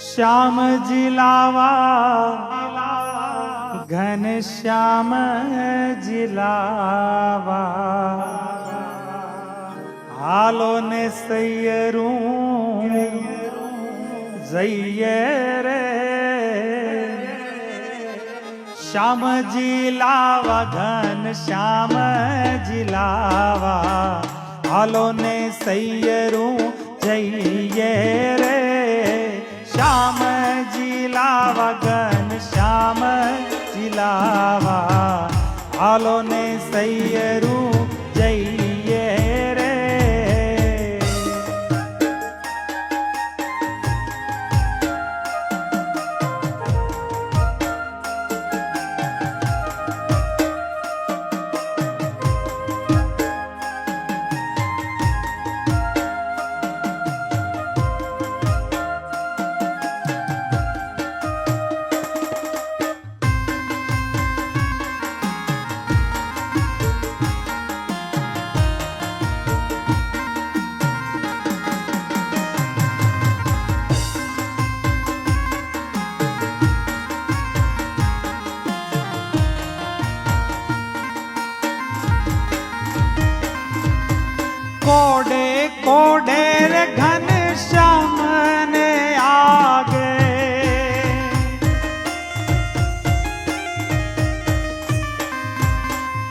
શ્યામજી લાવા, ઘન શ્યામ લાવા. હાલો ને સૈયરું જઈએ રે. શ્યામજી લાવા, ઘન શ્યામજી લાવા. હાલો ને સૈયરું જઈએ રે. શ્યામજી લાવા ઘન શ્યામ લાવા. હાલો ને સૈયરું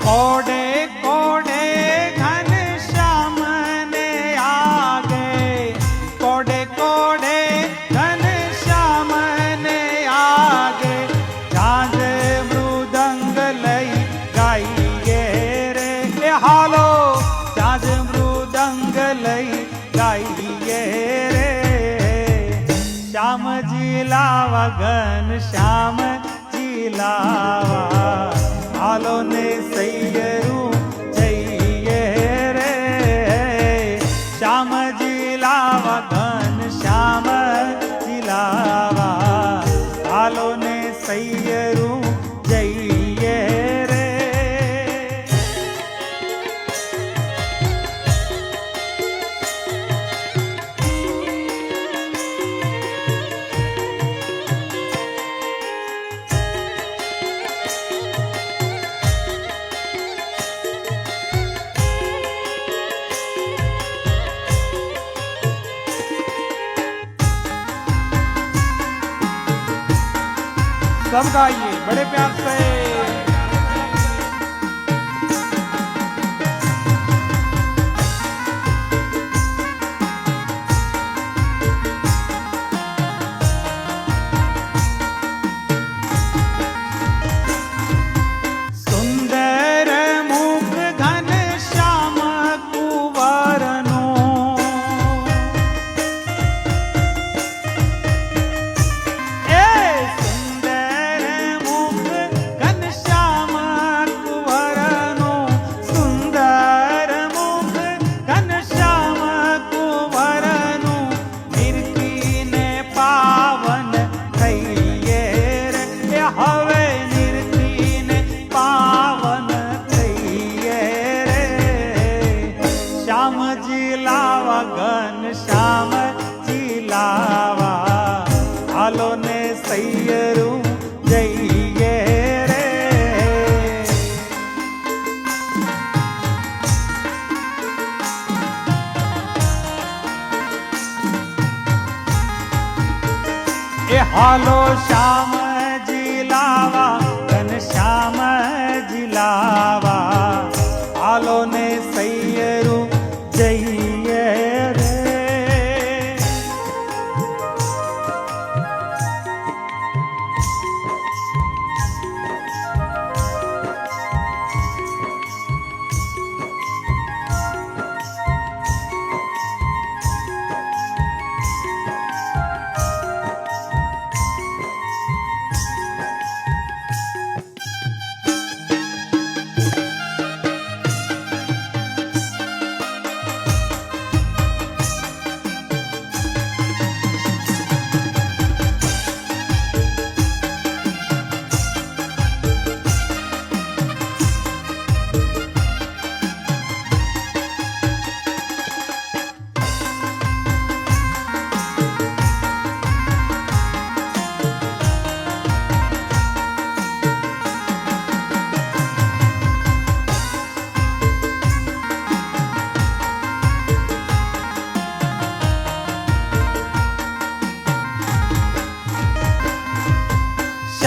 કોડે કોડે ઘન શ્યામ ને આગે. કોડે કોડે ઘન શ્યામ ને આગે. જાજ મૃદંગ લઈ ગાઈએ રે. એ હાલો. જાજ મૃદંગ લઈ ગાઈએ રે. શ્યામજી લાવા, ઘન શ્યામજી લાવા. હાલો ને સૈયરું જઈએ રે શ્યામજી सब गाइए बड़े प्यार से એ હાલો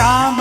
श्याम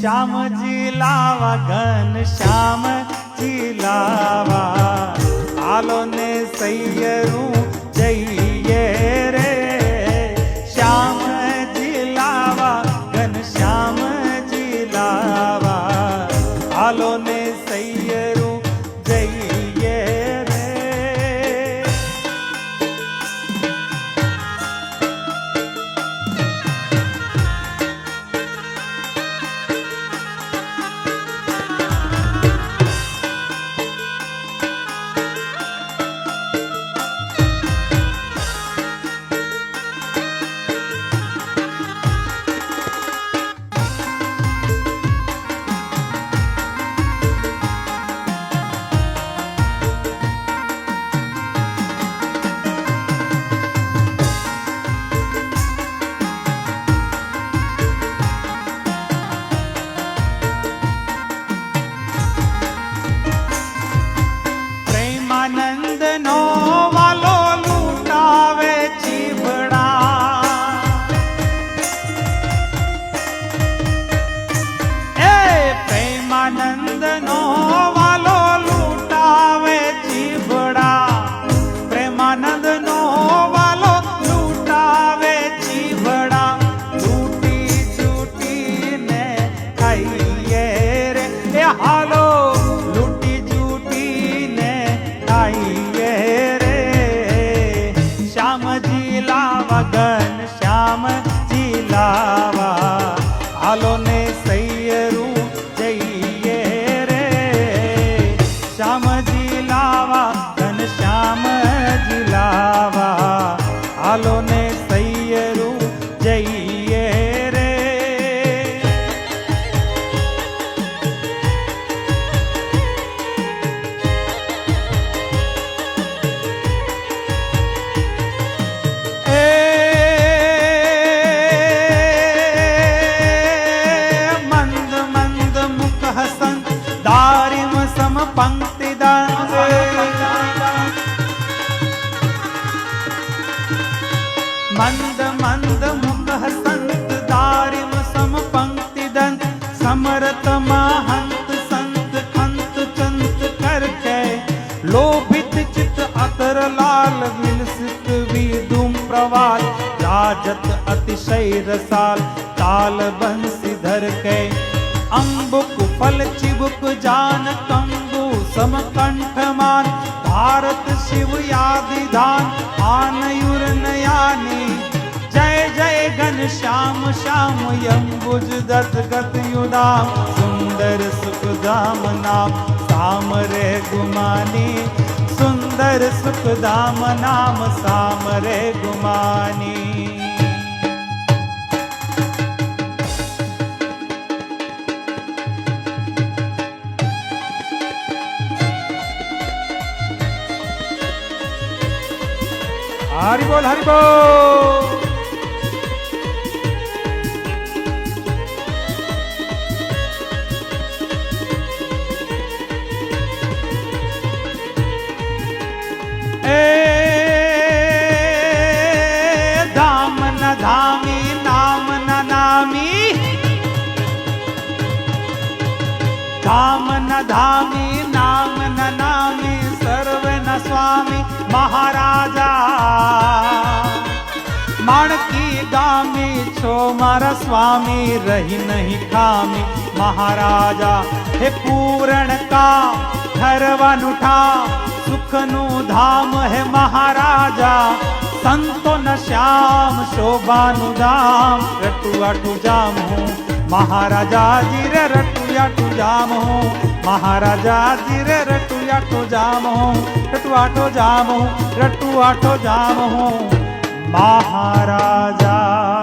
શ્યામજી લાવા ઘન શ્યામજી લાવા. હાલો ને સૈયરું જઈએ રે. ગન શ્યામ લાવા હાલો ને સૈયરું જઈએ રે શ્યામજી લાવા ઘન શ્યામજી લાવા હાલો ને સૈયરું જઈએ દારિમ સમ પંક્તિ મંદ મંદ મુખ હસંત દારિમ સમ પંક્તિ દન સમરત મહંત સંત ખંત ચંત કરકે લોભિત ચિત અતર લાલ વિલસિત વિદુમ પ્રવાલ રાજત અતિશય રસાલ તાલ બંસી ધર કે અંબુક ફલ ચિબુક જાન કંબુ સમકંઠમાન, ભારત શિવ યાદિ ધાન આનયુર નયાની. જય જય ઘન શ્યામ શ્યામ યંબુજ દત્ત ગત યુદામ સુંદર સુખધામ નામ, સામ રે ગુમાની. સુંદર સુખધામ નામ, સામ રે ગુમાની. હરિ બોલ હરિ બોલ એ ધામ ન ધામી, નામ ન નામી. ધામ ન ધામી, નામ ન નામી, સર્વે ન સ્વામી. મહારાજા માણકી ગામી છો મારા સ્વામી રહી નહીં ખામી મહારાજા હે પૂરણ કા ધરવાનું ઠા સુખનું ધામ હે મહારાજા સંતો ન શ્યામ શોભાનું ધામ રટુઆટું જામ હું મહારાજાજી રે રટુયાટું જામ હું મહારાજાજી રે રટુયાટું જામ હું રટુઆટો જામ હું રટુઆટો જામ હું મહારાજા.